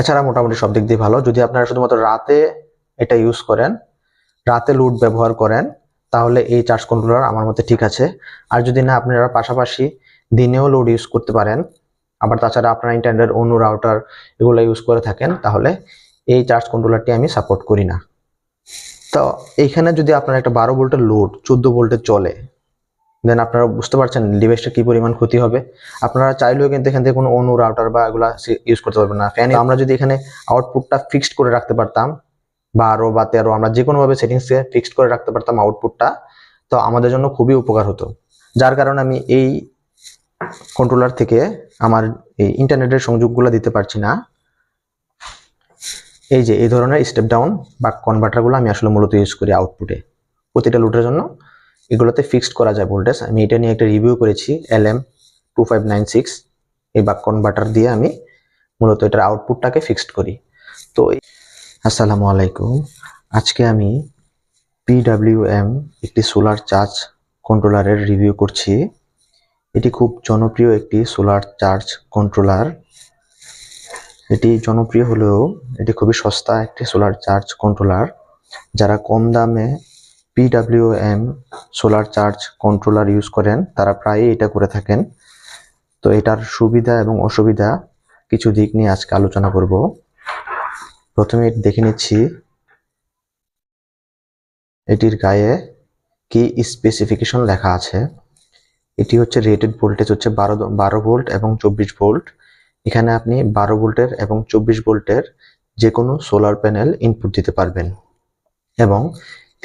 এছাড়া মোটামুটি সব দিক দিয়ে ভালো। যদি আপনারা শুধুমাত্র রাতে এটা ইউজ করেন, রাতে লোড ব্যবহার করেন, তাহলে এই চার্জ কন্ট্রোলার আমার মতে ঠিক আছে। আর যদি না, আপনারা পাশাপাশি দিনেও লোড ইউজ করতে পারেন। আবার তাছাড়া আপনারা ইন্টারনেট অন্য রাউটার এগুলো ইউজ করে থাকেন, তাহলে এই চার্জ কন্ট্রোলারটি আমি সাপোর্ট করি না। তো এইখানে যদি আপনার একটা বারো ভোল্টের লোড চোদ্দ ভোল্টে চলে দেন আপনারা বুঝতে পারছেন ডিভাইসটা কি পরিমাণ ক্ষতি হবে। আপনারা চাইলেও কিন্তু এখান থেকে কোনো অনু রাউটার বা এগুলা ইউজ করতে পারবেন না। ফ্যান আমরা যদি এখানে আউটপুটটা ফিক্সড করে রাখতে পারতাম, বারো বা তেরো, আমরা যে কোনোভাবে সেটিংসে ফিক্সড করে রাখতে পারতাম আউটপুটটা তো আমাদের জন্য খুবই উপকার হতো। যার কারণে আমি এই কন্ট্রোলার থেকে আমার এই ইন্টারনেটের সংযোগগুলো দিতে পারছি না। এই যে, এই ধরনের স্টেপ ডাউন বা কনভার্টারগুলো আমি আসলে মূলত ইউজ করি আউটপুটে প্রতিটা লুটের জন্য। এগুলোতে ফিক্সড করা যায় ভোল্টেজ আমি এটা নিয়ে একটা রিভিউ করেছি L M two five nine six এই বাক কনভার্টার দিয়ে আমি মূলত এটার আউটপুটটাকে ফিক্সড করি। তো আসসালামু আলাইকুম। আজকে আমি পিডাব্লিউএম একটি সোলার চার্জ কন্ট্রোলারের রিভিউ করছি। এটি খুব জনপ্রিয় একটি সোলার চার্জ কন্ট্রোলার এটি জনপ্রিয় হলেও এটি খুবই সস্তা একটি সোলার চার্জ কন্ট্রোলার যারা কম দামে PWM solar charge controller use করেন। তারা প্রায়ই এটা করে থাকেন। তো এটার সুবিধা এবং অসুবিধা কিছু দিক নিয়ে আজকে আলোচনা করব। প্রথমে দেখে নিচ্ছি, এটির গায়ে কি স্পেসিফিকেশন লেখা আছে। এটি হচ্ছে রেটেড ভোল্টেজ হচ্ছে বারো বারো ভোল্ট এবং চব্বিশ ভোল্ট এখানে আপনি বারো ভোল্টের এবং চব্বিশ ভোল্টের যে কোনো সোলার প্যানেল ইনপুট দিতে পারবেন। এবং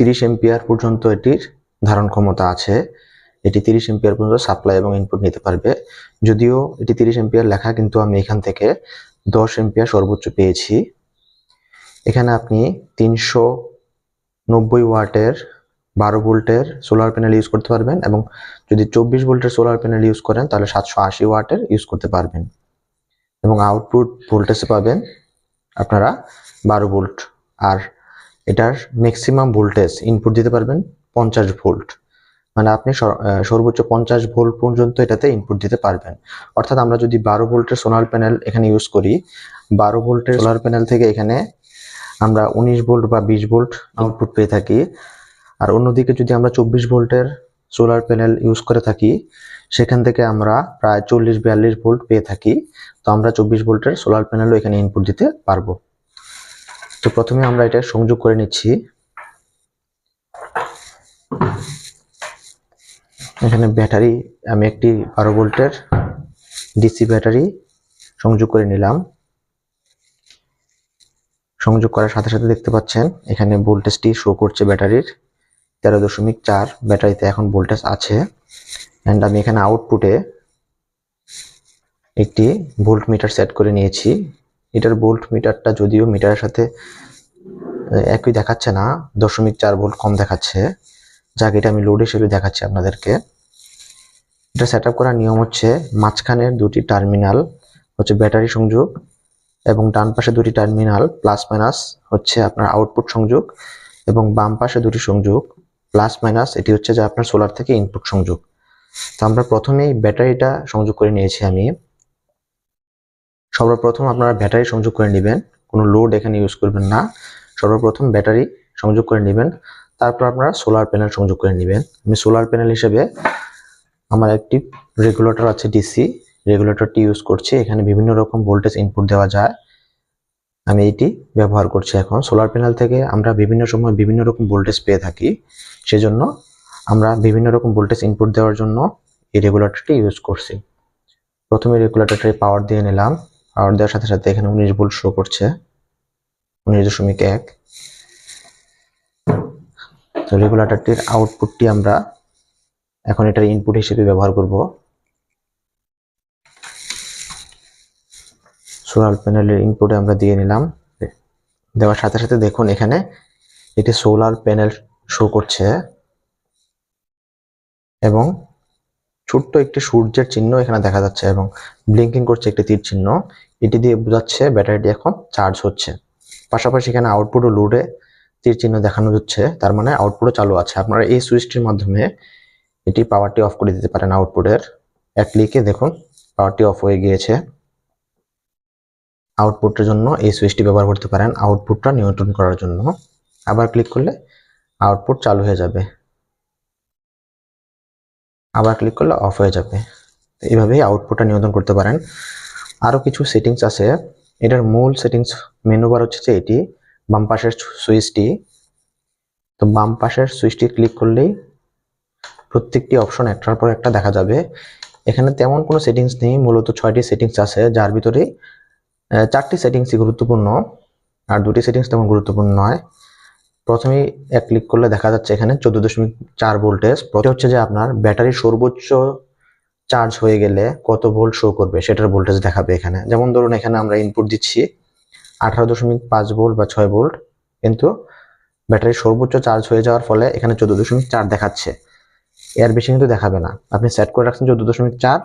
তিরিশ এম্পিয়ার পর্যন্ত এটির ধারণ ক্ষমতা আছে। এটি তিরিশ এম্পিয়ার পর্যন্ত সাপ্লাই এবং ইনপুট নিতে পারবে। যদিও এটি তিরিশ এম্পিয়ার লেখা, কিন্তু আমি এখান থেকে দশ এম্পিয়ার সর্বোচ্চ পেয়েছি। এখানে আপনি তিনশো নব্বই ওয়াটের বারো ভোল্টের সোলার প্যানেল ইউজ করতে পারবেন এবং যদি চব্বিশ ভোল্টের সোলার প্যানেল ইউজ করেন, তাহলে সাতশো আশি ওয়াটের ইউজ করতে পারবেন। এবং আউটপুট ভোল্টেজ পাবেন আপনারা বারো ভোল্ট। আর এটার ম্যাক্সিমাম ভোল্টেজ ইনপুট দিতে পারবেন পঞ্চাশ ভোল্ট মানে আপনি সর- সর্বোচ্চ পঞ্চাশ ভোল্ট পর্যন্ত এটাতে ইনপুট দিতে পারবেন। অর্থাৎ আমরা যদি বারো ভোল্টের সোলার প্যানেল এখানে ইউজ করি, বারো ভোল্টের সোলার প্যানেল থেকে এখানে আমরা উনিশ ভোল্ট বা বিশ ভোল্ট আউটপুট পেয়ে থাকি। আর অন্যদিকে যদি আমরা চব্বিশ ভোল্টের সোলার প্যানেল ইউজ করে থাকি, সেখান থেকে আমরা প্রায় চল্লিশ, বিয়াল্লিশ ভোল্ট পেয়ে থাকি। তো আমরা চব্বিশ ভোল্টের সোলার প্যানেলও এখানে ইনপুট দিতে পারব। তো প্রথমে আমরা এটা সংযোগ করে নিচ্ছি। এখানে ব্যাটারি, আমি একটি বারো ভোল্টের ডিসি ব্যাটারি সংযোগ করে নিলাম। সংযোগ করার সাথে সাথে দেখতে পাচ্ছেন, এখানে ভোল্টেজটি শো করছে ব্যাটারির। তেরো দশমিক চার ব্যাটারিতে এখন ভোল্টেজ আছে। অ্যান্ড আমি এখানে আউটপুটে একটি ভোল্ট মিটার সেট করে নিয়েছি। এটার ভোল্ট মিটারটা যদিও মিটারের সাথে একই দেখাচ্ছে না, দশমিক চার ভোল্ট কম দেখাচ্ছে। যাক, এটা আমি লোড হিসেবে দেখাচ্ছি আপনাদেরকে। এটা সেট করার নিয়ম হচ্ছে মাঝখানের দুটি টার্মিনাল হচ্ছে ব্যাটারি সংযোগ এবং ডান পাশে দুটি টার্মিনাল প্লাস মাইনাস হচ্ছে আপনার আউটপুট সংযোগ এবং বাম পাশে দুটি সংযোগ প্লাস মাইনাস এটি হচ্ছে যে আপনার সোলার থেকে ইনপুট সংযোগ। তো আমরা প্রথমেই ব্যাটারিটা সংযোগ করে নিয়েছি আমি। সর্বপ্রথম আপনারা ব্যাটারি সংযোগ করে নেবেন, কোনো লোড এখানে ইউজ করবেন না। সর্বপ্রথম ব্যাটারি সংযোগ করে নেবেন, তারপর আপনারা সোলার প্যানেল সংযোগ করে নেবেন। আমি সোলার প্যানেল হিসেবে আমার একটি রেগুলেটর আছে ডিসি রেগুলেটরটি ইউজ করছি। এখানে বিভিন্ন রকম ভোল্টেজ ইনপুট দেওয়া যায়। আমি এটি ব্যবহার করছি এখন। সোলার প্যানেল থেকে আমরা বিভিন্ন সময় বিভিন্ন রকম ভোল্টেজ পেয়ে থাকি। সেজন্য আমরা বিভিন্ন রকম ভোল্টেজ ইনপুট দেওয়ার জন্য এই রেগুলেটরটি ইউজ করছি। প্রথমে রেগুলেটরটি পাওয়ার দিয়ে নিলাম। পাওয়ার দেওয়ার সাথে সাথে এখানে উনিশ ভোল্ট শো করছে। উনিশ দশমিক এক। তো রেগুলেটরটির আউটপুটটি আমরা এখন এটার ইনপুট হিসেবে ব্যবহার করব। সোলার প্যানেলের ইনপুটে আমরা দিয়ে নিলাম। দেওয়ার সাথে সাথে দেখুন এখানে এটি সোলার প্যানেল শো করছে। এবং ছোট্ট একটি সূর্যের চিহ্ন এখানে দেখা যাচ্ছে এবং ব্লিঙ্কিং করছে একটি তীর চিহ্ন। এটি দিয়ে বোঝাচ্ছে ব্যাটারিটি এখন চার্জ হচ্ছে। পাশাপাশি এখানে আউটপুট ও লোডে তীর চিহ্ন দেখানো হচ্ছে, তার মানে আউটপুটও চালু আছে। আপনারা এই সুইচটির মাধ্যমে এটি পাওয়ারটি অফ করে দিতে পারেন আউটপুটের এক ক্লিকে দেখুন পাওয়ারটি অফ হয়ে গিয়েছে। আউটপুটের জন্য এই সুইচটি ব্যবহার করতে পারেন আউটপুটটা নিয়ন্ত্রণ করার জন্য। আবার ক্লিক করলে আউটপুট চালু হয়ে যাবে। আবার ক্লিক করলে অফ হয়ে যাবে। এইভাবেই আউটপুটটা নিয়ন্ত্রণ করতে পারেন। আরও কিছু সেটিংস আছে। এটার মূল সেটিংস মেনু বার হচ্ছে যে এটি, বাম পাশের সুইচটি তো বাম পাশের সুইচটি ক্লিক করলেই প্রত্যেকটি অপশন একটার পর একটা দেখা যাবে। এখানে তেমন কোনো সেটিংস নেই, মূলত ছয়টি সেটিংস আছে, যার ভিতরে চারটি সেটিংসই গুরুত্বপূর্ণ, আর দুটি সেটিংস তেমন গুরুত্বপূর্ণ নয়। প্রথমেই এক ক্লিক করলে দেখা যাচ্ছে এখানে চোদ্দ দশমিক চার ভোল্টেজ হচ্ছে যে আপনার ব্যাটারির সর্বোচ্চ চার্জ হয়ে গেলে কত ভোল্ট শো করবে সেটার ভোল্টেজ দেখাবে এখানে। যেমন ধরুন এখানে আমরা ইনপুট দিচ্ছি আঠারো দশমিক পাঁচ ভোল্ট বা ছয় ভোল্ট কিন্তু ব্যাটারি সর্বোচ্চ চার্জ হয়ে যাওয়ার ফলে এখানে চোদ্দ দশমিক চার দেখাচ্ছে। এর বেশি কিন্তু দেখাবে না। আপনি সেট করে রাখছেন চোদ্দ দশমিক চার,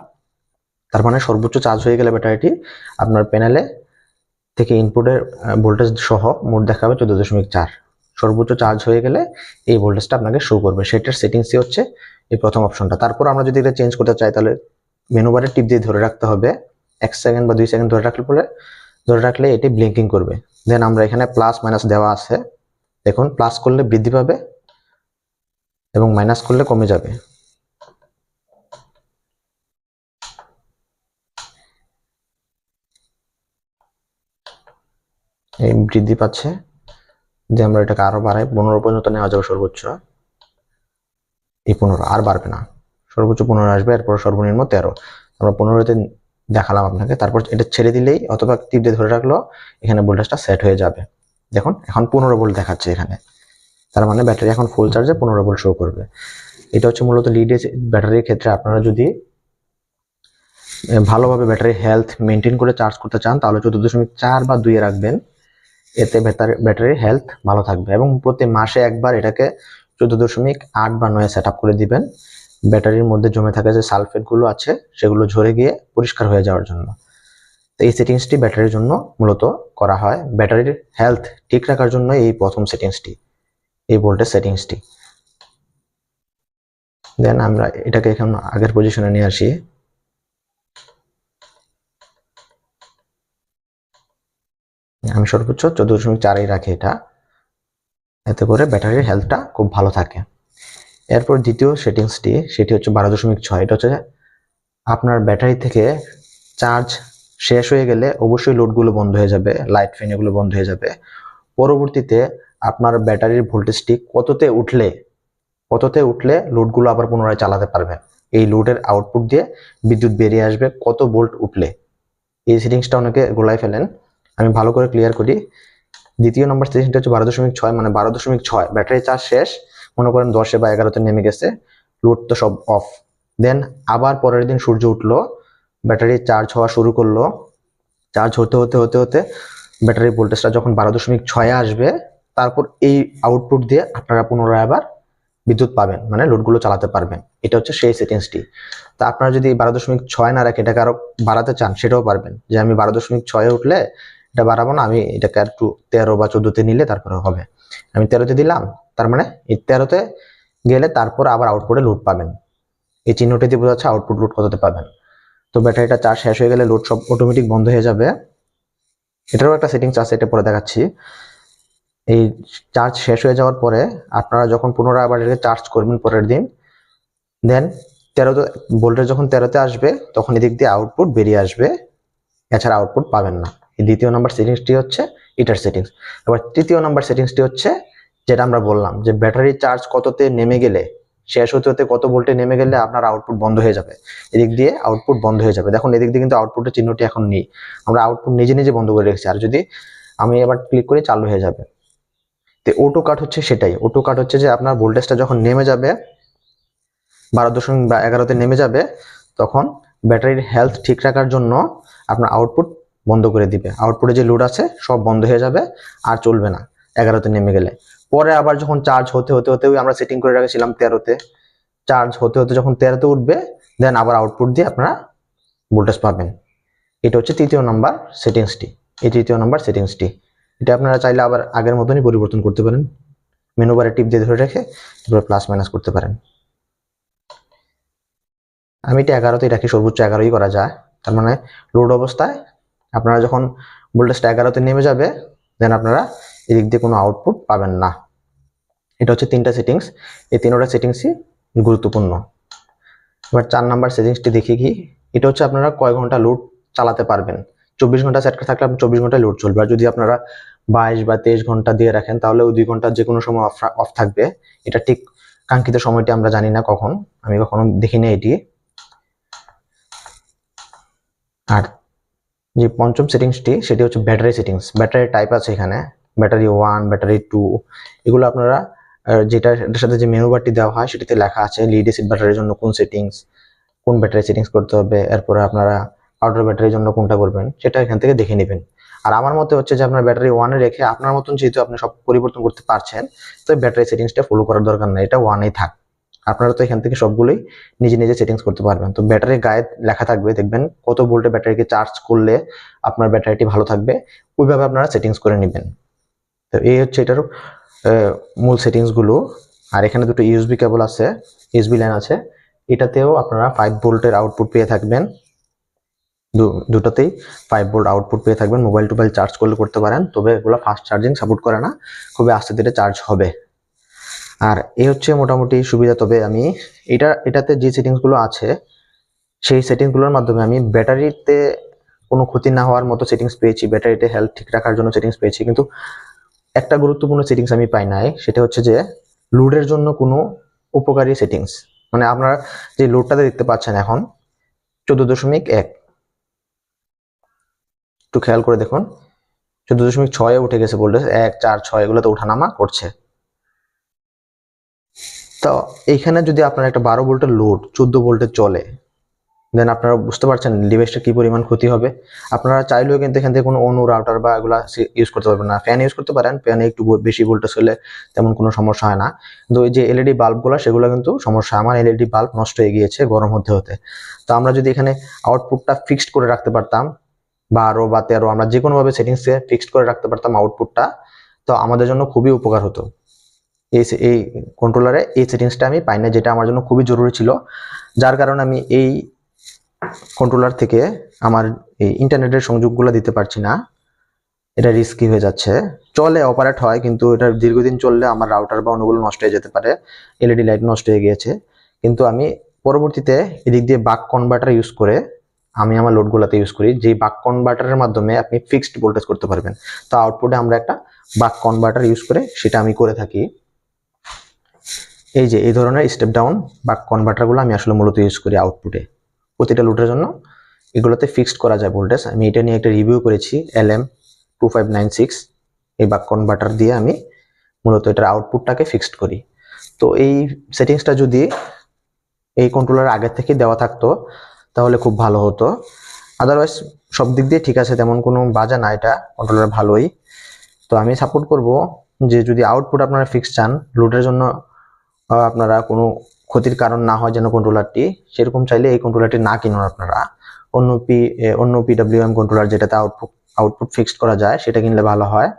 তার মানে সর্বোচ্চ চার্জ হয়ে গেলে ব্যাটারিটি আপনার প্যানেলে থেকে ইনপুটের ভোল্টেজ সহ মোট দেখাবে চোদ্দ দশমিক চার। সর্বোচ্চ চার্জ হয়ে গেলে এই ভোল্টেজটা আপনাকে শো করবে। সেটার সেটিংসই হচ্ছে এই প্রথম অপশনটা তারপর আমরা যদি এটা চেঞ্জ করতে চাই, তাহলে মেনু বারে টিপ দিয়ে ধরে রাখতে হবে। এক সেকেন্ড বা দুই সেকেন্ড ধরে রাখলে পরে, ধরে রাখলে এটি ব্লিঙ্কিং করবে। দেন আমরা এখানে প্লাস মাইনাস দেওয়া আছে। দেখুন প্লাস করলে বৃদ্ধি পাবে এবং মাইনাস করলে কমে যাবে। এই বৃদ্ধি পাচ্ছে। যে আমরা এটাকে আরও বাড়াই। পনেরো পর্যন্ত নেওয়া যাবে সর্বোচ্চ। এই পনেরো, আর বাড়বে না। সর্বোচ্চ পনেরো আসবে, এরপর সর্বনিম্ন তেরো। আমরা পনেরোতে দেখালাম আপনাকে, তারপর এটা ছেড়ে দিলেই অথবা দিয়ে ধরে রাখল এখানে ভোল্টেজটা সেট হয়ে যাবে। দেখুন, এখন পনেরো ভোল্ট দেখাচ্ছে এখানে। তার মানে ব্যাটারি এখন ফুল চার্জে পনেরো ভোল্ট শো করবে। এটা হচ্ছে মূলত লিড ব্যাটারির ক্ষেত্রে আপনারা যদি ভালোভাবে ব্যাটারি হেলথ মেনটেন করে চার্জ করতে চান, তাহলে চোদ্দ দশমিক চার বা দুইয়ে রাখবেন। এতে ব্যাটারি, ব্যাটারির হেলথ ভালো থাকবে এবং প্রতি মাসে একবার এটাকে চোদ্দ দশমিক আট বা নয় সেট করে দিবেন। ব্যাটারির মধ্যে জমে থাকা যে সালফেটগুলো আছে, সেগুলো ঝরে গিয়ে পরিষ্কার হয়ে যাওয়ার জন্য। তো এই সেটিংসটি ব্যাটারির জন্য মূলত করা হয়। ব্যাটারির হেলথ ঠিক রাখার জন্য এই প্রথম সেটিংসটি এই ভোল্টেজ সেটিংসটি দেন আমরা এটাকে এখন আগের পজিশনে নিয়ে আসি। আমি সর্বোচ্চ চোদ্দ দশমিক চারেই রাখি এটা। এতে করে ব্যাটারির হেলথটা খুব ভালো থাকে। এরপর দ্বিতীয় সেটিংসটি, সেটি হচ্ছে বারো দশমিক ছয়। এটা হচ্ছে আপনার ব্যাটারি থেকে চার্জ শেষ হয়ে গেলে অবশ্যই লোডগুলো বন্ধ হয়ে যাবে লাইট ফ্যান এগুলো বন্ধ হয়ে যাবে। পরবর্তীতে আপনার ব্যাটারির ভোল্টেজটি কততে উঠলে কততে উঠলে লোডগুলো আবার পুনরায় চালাতে পারবেন এই লোডের আউটপুট দিয়ে বিদ্যুৎ বেরিয়ে আসবে কত ভোল্ট উঠলে? এই সেটিংসটা অনেকে গোলায় ফেলেন। আমি ভালো করে ক্লিয়ার করি। দ্বিতীয় নম্বর সেটিংসটা হচ্ছে বারো দশমিক ছয় মানে বারো দশমিক ছয়। ব্যাটারি চার্জ শেষ। মনে করেন দশে বা এগারোতে নেমে গেছে। লোড তো সব অফ দেন আবার পরের দিন সূর্য উঠল। ব্যাটারি চার্জ হওয়া শুরু করল। চার্জ হতে হতে হতে হতে ব্যাটারি ভোল্টেজটা যখন বারো দশমিক ছয়ে আসবে, তারপর এই আউটপুট দিয়ে আপনারা পুনরায় আবার বিদ্যুৎ পাবেন মানে লোডগুলো চালাতে পারবেন। এটা হচ্ছে সেই সেটিংসটি তা আপনারা যদি বারো দশমিক ছয় না রাখে, এটাকে আরও বাড়াতে চান, সেটাও পারবেন। যে আমি বারো দশমিক ছয়ে উঠলে এটা বাড়াবো না, আমি এটাকে একটু তেরো বা চোদ্দোতে নিলে তারপরে হবে। আমি তেরোতে দিলাম, তার মানে এই তেরোতে গেলে তারপর আবার আউটপুটে লোড পাবেন। এই চিহ্নটি দিয়ে বোঝা যাচ্ছে আউটপুট লোড কততে পাবেন। তো ব্যাটারিটা চার্জ শেষ হয়ে গেলে লোড সব অটোমেটিক বন্ধ হয়ে যাবে। এটারও একটা সেটিংস আছে, এটা পরে দেখাচ্ছি। এই চার্জ শেষ হয়ে যাওয়ার পরে আপনারা যখন পুনরায় আবার এটাকে চার্জ করবেন পরের দিন দেন তেরোতে ভোল্টেজ যখন তেরোতে আসবে, তখন এদিক দিয়ে আউটপুট বেরিয়ে আসবে। এছাড়া আউটপুট পাবেন না। দ্বিতীয় নাম্বার সেটিংসটি হচ্ছে এটার সেটিংস এবার তৃতীয় নাম্বার সেটিংসটি হচ্ছে যেটা আমরা বললাম যে ব্যাটারি চার্জ কততে নেমে গেলে, শেষ হতে হতে কত ভোল্টে নেমে গেলে আপনার আউটপুট বন্ধ হয়ে যাবে। এদিক দিয়ে আউটপুট বন্ধ হয়ে যাবে। দেখুন, এদিক দিয়ে কিন্তু আউটপুটের চিহ্নটি এখন নেই। আমরা আউটপুট নিজে নিজে বন্ধ করে রেখেছি। আর যদি আমি এবার ক্লিক করি, চালু হয়ে যাবে। তো অটো কাট হচ্ছে সেটাই। অটো কাট হচ্ছে যে আপনার ভোল্টেজটা যখন নেমে যাবে, বারো দশমিক বা এগারোতে নেমে যাবে, তখন ব্যাটারির হেলথ ঠিক রাখার জন্য আপনার আউটপুট বন্ধ করে দিবে। আউটপুটে যে লোড আছে, সব বন্ধ হয়ে যাবে আর চলবে না এগারোতে নেমে গেলে। পরে আবার যখন চার্জ হতে হতে হতে আমরা সেটিং করে রেখেছিলাম তেরোতে। চার্জ হতে হতে যখন তেরোতে উঠবে দেন আবার আউটপুট দিয়ে আপনারা ভোল্টেজ পাবেন। এটা হচ্ছে তৃতীয় নাম্বার সেটিংসটি এই তৃতীয় নাম্বার সেটিংসটি এটা আপনারা চাইলে আবার আগের মতনই পরিবর্তন করতে পারেন। মেনু বারে টিপ দিয়ে ধরে রেখে তারপরে প্লাস মাইনাস করতে পারেন। আমি এটা এগারোতেই রাখি, সর্বোচ্চ এগারোই করা যায়। তার মানে লোড অবস্থায় আপনারা যখন ভোল্টেজটা এগারোতে নেমে যাবে দেন আপনারা এদিক দিয়ে কোনো আউটপুট পাবেন না। এটা হচ্ছে তিনটা সেটিংস এই তিনটা সেটিংসই গুরুত্বপূর্ণ। এবার চার নাম্বার সেটিংসটি দেখি কি, এটা হচ্ছে আপনারা কয় ঘণ্টা লোড চালাতে পারবেন। চব্বিশ ঘণ্টা সেট থাকলে আপনি চব্বিশ ঘণ্টা লোড চলবে। আর যদি আপনারা বাইশ বা তেইশ ঘণ্টা দিয়ে রাখেন, তাহলে ওই দুই ঘণ্টা যে কোনো সময় অফ অফ থাকবে। এটা ঠিক কাঙ্ক্ষিত সময়টি আমরা জানি না কখন। আমি কখনো দেখিনি এটি। আর যে পঞ্চম সেটিংসটি, সেটি হচ্ছে ব্যাটারি সেটিংস। ব্যাটারি টাইপ আছে এখানে। ব্যাটারি ওয়ান ব্যাটারি টু এগুলো আপনারা যেটা, এটার সাথে যে মেনু বারটি দেওয়া হয়, সেটিতে লেখা আছে লিড এসিড ব্যাটারির জন্য কোন সেটিংস কোন ব্যাটারি সেটিংস করতে হবে, এরপরে আপনারা পাউডার ব্যাটারির জন্য কোনটা করবেন, সেটা এখান থেকে দেখে নেবেন। আর আমার মতে হচ্ছে যে আপনার ব্যাটারি ওয়ানে রেখে আপনার মতন যেহেতু আপনি সব পরিবর্তন করতে পারছেন, তো ব্যাটারি সেটিংসটা ফলো করার দরকার নেই, এটা ওয়ানেই থাক। আপনারা তো এখান থেকে সবগুলোই নিজে নিজে সেটিংস করতে পারবেন। তো ব্যাটারির গায়ে লেখা থাকবে, দেখবেন কত ভোল্টের ব্যাটারিকে চার্জ করলে আপনার ব্যাটারিটি ভালো থাকবে। ওইভাবে আপনারা সেটিংস করে নেবেন। তো এই হচ্ছে এটার মূল সেটিংসগুলো। আর এখানে দুটো ইউএসবি কেবল আছে ইউএসবি লাইন আছে। এটাতেও আপনারা ফাইভ ভোল্টের আউটপুট পেয়ে থাকবেন। দুটোতেই ফাইভ ভোল্ট আউটপুট পেয়ে থাকবেন। মোবাইল টোবাইল চার্জ করলে করতে পারেন। তবে এগুলো ফাস্ট চার্জিং সাপোর্ট করে না। খুবই আস্তে ধীরে চার্জ হবে। আর এই হচ্ছে মোটামুটি সুবিধা। তবে আমি এটা, এটাতে যে সেটিংসগুলো আছে, সেই সেটিংসগুলোর মাধ্যমে আমি ব্যাটারিতে কোনো ক্ষতি না হওয়ার মতো সেটিংস পেয়েছি। ব্যাটারিতে হেলথ ঠিক রাখার জন্য সেটিংস পেয়েছি। কিন্তু একটা গুরুত্বপূর্ণ সেটিংস আমি পাই নাই, সেটা হচ্ছে যে লোডের জন্য কোনো উপকারী সেটিংস মানে আপনারা যে লোডটাতে দেখতে পাচ্ছেন এখন, চোদ্দ দশমিক এক। একটু খেয়াল করে দেখুন, চোদ্দ দশমিক ছয়ে উঠে গেছে ভোল্টেজ এক, চার, ছয়, এগুলোতে ওঠানামা করছে। তো এইখানে যদি আপনার একটা বারো ভোল্টের লোড চোদ্দ ভোল্টে চলে দেন আপনারা বুঝতে পারছেন ডিভাইসটা কি পরিমাণ ক্ষতি হবে। আপনারা চাইলেও কিন্তু এখান থেকে কোনো অনু রাউটার বা এগুলা ইউজ করতে পারবেন না। ফ্যান ইউজ করতে পারেন ফ্যানে একটু বেশি ভোল্টেজ হলে তেমন কোনো সমস্যা হয় না। কিন্তু ওই যে এলইডি বাল্বগুলো সেগুলো কিন্তু সমস্যা। আমার এলইডি বাল্ব নষ্ট হয়ে গিয়েছে গরম হতে হতে। তো আমরা যদি এখানে আউটপুটটা ফিক্সড করে রাখতে পারতাম, বারো বা তেরো, আমরা যে কোনোভাবে সেটিংসে ফিক্সড করে রাখতে পারতাম আউটপুটটা তো আমাদের জন্য খুবই উপকার হতো। এই এই কন্ট্রোলারে এই সেটিংসটা আমি পাই না যেটা আমার জন্য খুবই জরুরি ছিল। যার কারণে আমি এই কন্ট্রোলার থেকে আমার এই ইন্টারনেটের সংযোগগুলো দিতে পারছি না। এটা রিস্কি হয়ে যাচ্ছে। চলে অপারেট হয়, কিন্তু এটা দীর্ঘদিন চললে আমার রাউটার বা অন্যগুলো নষ্ট হয়ে যেতে পারে। এলইডি লাইট নষ্ট হয়ে গিয়েছে। কিন্তু আমি পরবর্তীতে এদিক দিয়ে বাক কনভার্টার ইউজ করে আমি আমার লোডগুলোতে ইউজ করি। যে বাক কনভার্টারের মাধ্যমে আপনি ফিক্সড ভোল্টেজ করতে পারবেন। তো আউটপুটে আমরা একটা বাক কনভার্টার ইউজ করে সেটা আমি করে থাকি। এই যে, এই ধরনের স্টেপ ডাউন বাক কনভার্টারগুলো আমি আসলে মূলত ইউজ করি আউটপুটে প্রতিটা লুটের জন্য এগুলোতে ফিক্সড করা যায় ভোল্টেজ আমি এটা নিয়ে একটা রিভিউ করেছি L M two five nine six এই বাক কনভার্টার দিয়ে আমি মূলত এটার আউটপুটটাকে ফিক্সড করি। তো এই সেটিংসটা যদি এই কন্ট্রোলার আগের থেকে দেওয়া থাকতো, তাহলে খুব ভালো হতো। আদারওয়াইজ সব দিক দিয়ে ঠিক আছে, তেমন কোনো বাজা না এটা। কন্ট্রোলার ভালোই। তো আমি সাপোর্ট করব যে, যদি আউটপুট আপনারা ফিক্স চান লোডের জন্য আপনারা কোনো ক্ষতির কারণ না হয় যেন কন্ট্রোলারটি সেরকম চাইলে এই কন্ট্রোলারটি না কিনুন আপনারা। অন্য পি অন্য পিডাব্লিউএম কন্ট্রোলার যেটাতে আউটপুট আউটপুট ফিক্সড করা যায়, সেটা কিনলে ভালো হয়।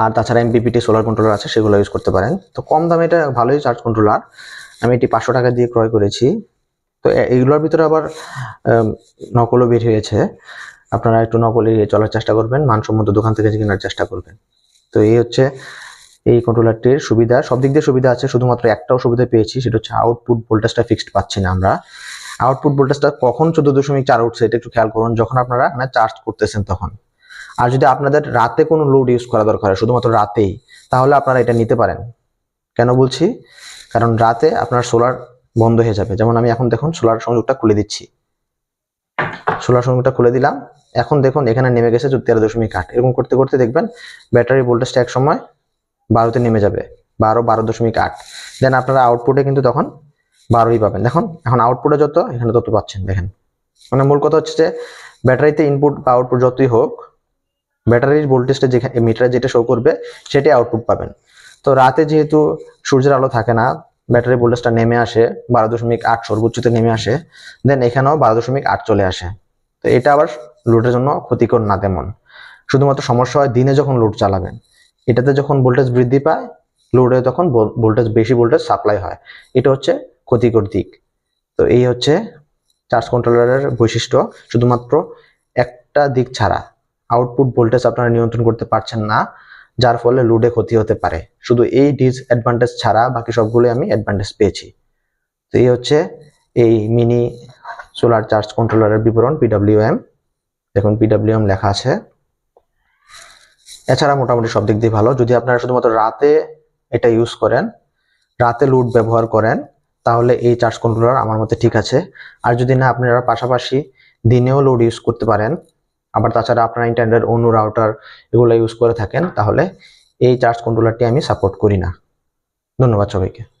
আর তাছাড়া এমপিপিটি সোলার কন্ট্রোলার আছে, সেগুলো ইউজ করতে পারেন। তো কম দামে এটা ভালোই চার্জ কন্ট্রোলার আমি এটি পাঁচশো টাকা দিয়ে ক্রয় করেছি। তো এইগুলোর ভিতরে আবার নকলও বের হয়েছে। আপনারা একটু নকল এড়িয়ে চলার চেষ্টা করবেন, মানসম্মত দোকান থেকে কেনার চেষ্টা করবেন। তো এই হচ্ছে এই কন্ট্রোলারটির সুবিধা, সব দিক দিয়ে সুবিধা আছে, শুধুমাত্র একটাও সুবিধা পেয়েছি, সেটা হচ্ছে আউটপুট ভোল্টেজটা ফিক্সড পাচ্ছি না আমরা। আউটপুট ভোল্টেজটা কখন চোদ্দ দশমিক চার উঠছে, এটা একটু খেয়াল করুন, যখন আপনারা চার্জ করতেছেন তখন। আর যদি আপনাদের রাতে কোনো লোড ইউজ করা দরকার হয়, শুধুমাত্র রাতেই, তাহলে আপনারা এটা নিতে পারেন। কেন বলছি? কারণ রাতে আপনার সোলার বন্ধ হয়ে যাবে। যেমন আমি এখন দেখুন সোলার সংযোগটা খুলে দিচ্ছি। সোলার সংযোগটা খুলে দিলাম। এখন দেখুন, এখানে নেমে গেছে তেরো দশমিক আট। এরকম করতে করতে দেখবেন ব্যাটারি ভোল্টেজটা এক সময় বারোতে নেমে যাবে। বারো বারো দশমিক আট। দেন আপনারা আউটপুটে কিন্তু তখন বারোই পাবেন। দেখুন, এখন আউটপুটে যত, এখানে তত পাচ্ছেন, দেখেন। মানে মূল কথা হচ্ছে যে ব্যাটারিতে ইনপুট বা আউটপুট যতই হোক ব্যাটারির ভোল্টেজটা যেখানে মিটারে যেটা শো করবে, সেটাই আউটপুট পাবেন। তো রাতে যেহেতু সূর্যের আলো থাকে না ব্যাটারি ভোল্টেজটা নেমে আসে, বারো দশমিক আট সর্বোচ্চতে নেমে আসে দেন এখানেও বারো দশমিক আট চলে আসে। তো এটা আবার লোডের জন্য ক্ষতিকর না তেমন। শুধুমাত্র সমস্যা হয় দিনে যখন লোড চালাবেন। এটাতে যখন ভোল্টেজ বৃদ্ধি পায় লোডে তখন ভোল্টেজ বেশি ভোল্টেজ সাপ্লাই হয়। এটা হচ্ছে ক্ষতিকর দিক। তো এই হচ্ছে চার্জ কন্ট্রোলারের বৈশিষ্ট্য। শুধুমাত্র একটা দিক ছাড়া আউটপুট ভোল্টেজ আপনারা নিয়ন্ত্রণ করতে পারছেন না, যার ফলে লোডে ক্ষতি হতে পারে। শুধু এই ডিসঅ্যাডভান্টেজ ছাড়া বাকি সবগুলো আমি অ্যাডভান্টেজ পেয়েছি। তো এই হচ্ছে এই মিনি সোলার চার্জ কন্ট্রোলারের বিবরণ পিডাব্লিউএম দেখুন পিডাব্লিউএম লেখা আছে। এছাড়া মোটামুটি সব দিক দিয়ে ভালো। যদি আপনারা শুধুমাত্র রাতে এটা ইউজ করেন, রাতে লুট ব্যবহার করেন, তাহলে এই চার্জ কন্ট্রোলার আমার মতে ঠিক আছে। আর যদি না আপনারা পাশাপাশি দিনেও লোড ইউজ করতে পারেন। আবার তাছাড়া আপনারা ইন্টারনেটের অন্য রাউটার এগুলো ইউজ করে থাকেন, তাহলে এই চার্জ কন্ট্রোলারটি আমি সাপোর্ট করি না। ধন্যবাদ সবাইকে।